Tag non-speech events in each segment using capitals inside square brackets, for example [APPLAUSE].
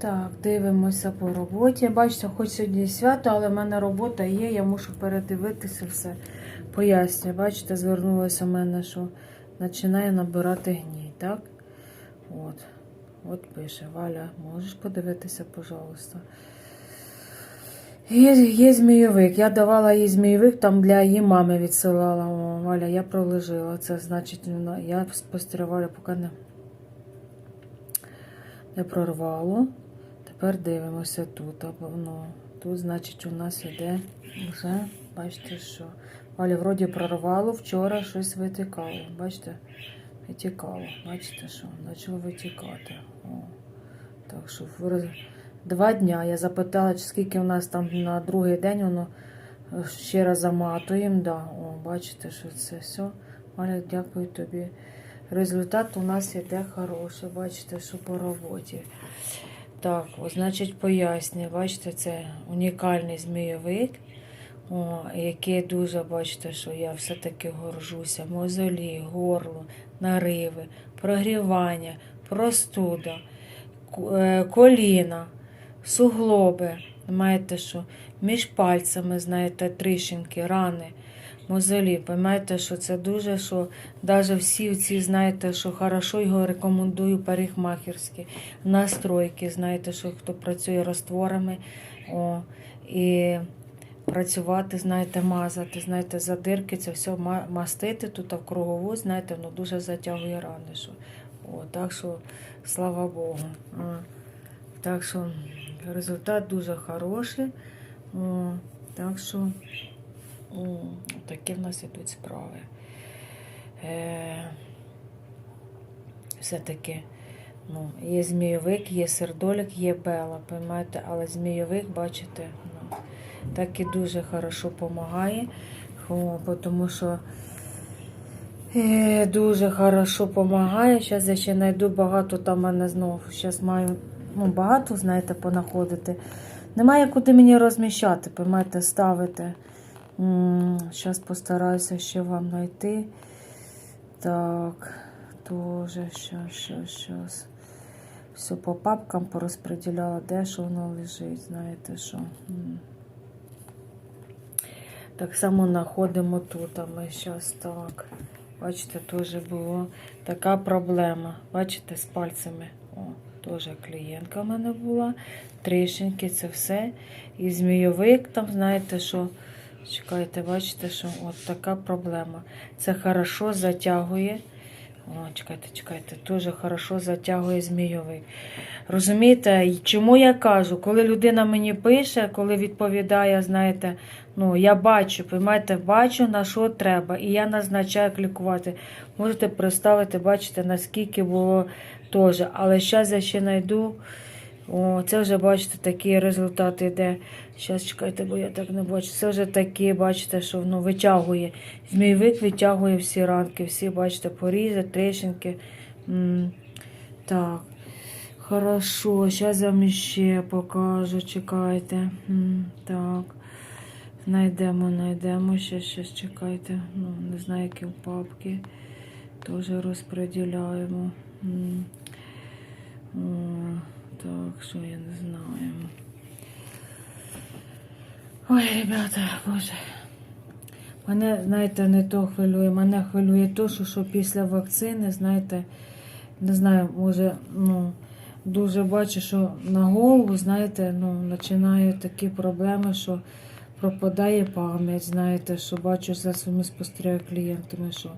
Так, дивимося по роботі. Бачите, хоч сьогодні свято, але в мене робота є, я мушу передивитися все. Пояснюю, бачите, звернулося в мене, що починає набирати гній, так? От. От пише, Валя, можеш подивитися, пожалуйста. Є, є змійовик. Я давала їй змійовик, там для її мами відсилала. О, Валя, я проложила. Це значить, я спостерігала, поки не, не прорвало. Тепер дивимося тут. Ну, тут, значить, у нас іде вже, бачите, що. Валя, вроді прорвало, вчора щось витікало. Бачите? Витікало. Бачите, що? Почало витікати. О. Так що два дня я запитала, чи скільки у нас там на другий день воно е, ще раз заматуємо. Да. О, бачите, що це все. Валя, дякую тобі. Результат у нас іде хороший. Бачите, що по роботі. Так, значить, пояснюю. Бачите, це унікальний змійовик, о, який дуже, бачите, що я все-таки горжуся. Мозолі, горло, нариви, прогрівання, простуда, е, коліна, суглоби. Маєте, що між пальцями, знаєте, тріщинки, рани, мозолі. Поймаєте, що це дуже, що навіть всі ці, знаєте, що хорошо його рекомендую парикмахерські, настройки, знаєте, що хто працює розтворами. О, і працювати, знаєте, мазати, знаєте, задирки, це все мастити тут в кругову, знаєте, воно дуже затягує рани. Що, о, так що, слава Богу. А, так що результат дуже хороший. О, так що такі в нас ідуть справи. Е, все-таки ну, є змійовик, є сердолік, є бела, поймаєте, але змійовик, бачите, ну, так і дуже хорошо допомагає, тому що е, дуже хорошо допомагає. Зараз я ще знайду багато там мене знову. Зараз маю ну, багато, знаєте, понаходити. Немає куди мені розміщати, поймаєте, ставити. Зараз постараюся ще вам знайти. Так, тоже, щас, щас, щас. Все по папкам порозподіляла, де що воно лежить, знаєте що. Так само знаходимо тут, а ми зараз так. Бачите, теж була така проблема. Бачите, з пальцями. О, теж клієнтка в мене була. Трішеньки, це все. І змійовик там, знаєте, що. Чекайте, бачите, що от така проблема. Це хорошо затягує. О, чекайте, чекайте, дуже хорошо затягує змійовий. Розумієте, чому я кажу, коли людина мені пише, коли відповідає, знаєте, ну я бачу, поймаєте, бачу, на що треба, і я назначаю як лікувати. Можете представити, бачите, наскільки було теж. Але зараз я ще знайду. О, це вже, бачите, такі результати йде. Зараз чекайте, бо я так не бачу. Це вже такі, бачите, що воно витягує. Змійовик витягує всі ранки, всі, бачите, порізи, трещинки. М, Так. Хорошо, зараз я вам ще покажу, чекайте. М, Так. Знайдемо, знайдемо. Ще, ще, чекайте. Ну, не знаю, які в папки. Теж розподіляємо. М. О, так, що я не знаю. Ой, ребята, боже. Мене, знаєте, не то хвилює. Мене хвилює то, що, що після вакцини, знаєте, не знаю, може, ну, дуже бачу, що на голову, знаєте, ну, починають такі проблеми, що пропадає пам'ять, знаєте, що бачу за своїми спостерігаю клієнтами, що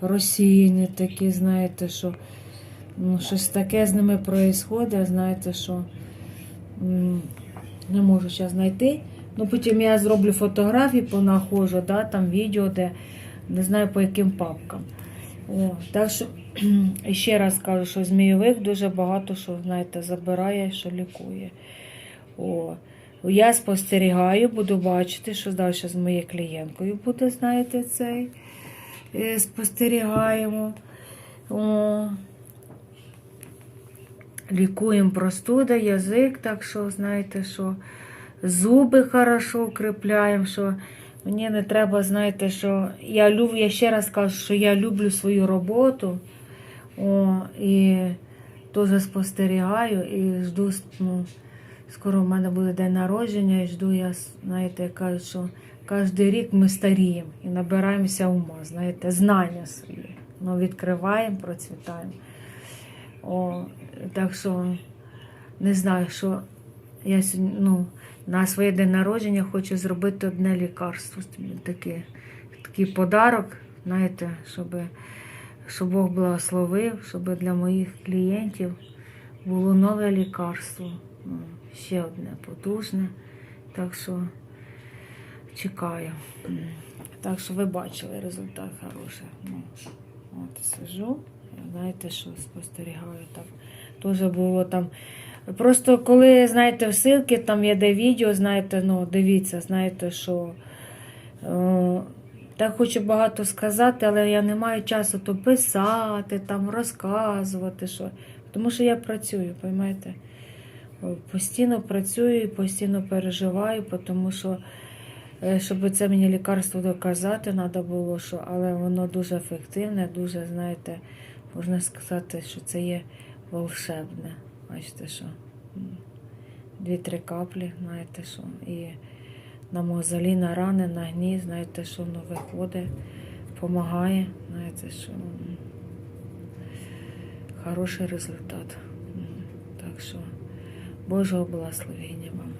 розсіяні такі, знаєте, що ну, щось таке з ними відбувається, знаєте, що не можу зараз знайти. Ну, потім я зроблю фотографії, понаходжу, да, там відео, де не знаю по яким папкам. О, так що [CLEARS THROAT] ще раз кажу, що змійовик дуже багато що, знаєте, забирає, що лікує. О, я спостерігаю, буду бачити, що далі з моєю клієнткою буде, знаєте, цей. Е, Спостерігаємо. О, лікуємо простуда, язик, так що, знаєте, що зуби хорошо укріпляємо, що мені не треба, знаєте, що я люблю, я ще раз кажу, що я люблю свою роботу. О, і теж спостерігаю і жду, ну, скоро в мене буде день народження, і жду я, знаєте, кажуть, що кожен рік ми старіємо і набираємося ума, знаєте, знання свої. Ну, відкриваємо, процвітаємо. О, так що не знаю, що я ну, на своє день народження хочу зробити одне лікарство. Таке, такий подарок, знаєте, щоб, щоб Бог благословив, щоб для моїх клієнтів було нове лікарство. Ну, ще одне потужне. Так що чекаю. Так що ви бачили результат хороший. Ну, от сижу, знаєте, що спостерігаю так. Теж було там. Просто коли, знаєте, в ссылки там є де відео, знаєте, ну, дивіться, знаєте, що е, так хочу багато сказати, але я не маю часу то писати, там розказувати, що. Тому що я працюю, розумієте? Постійно працюю і постійно переживаю, тому що, е, щоб це мені лікарство доказати, треба було, що, але воно дуже ефективне, дуже, знаєте, можна сказати, що це є волшебне. Бачите, що дві-три каплі, знаєте, що. І на мозолі, на рани, на гні, знаєте, що воно виходить, допомагає, знаєте, що хороший результат. Так що Божого благословення вам.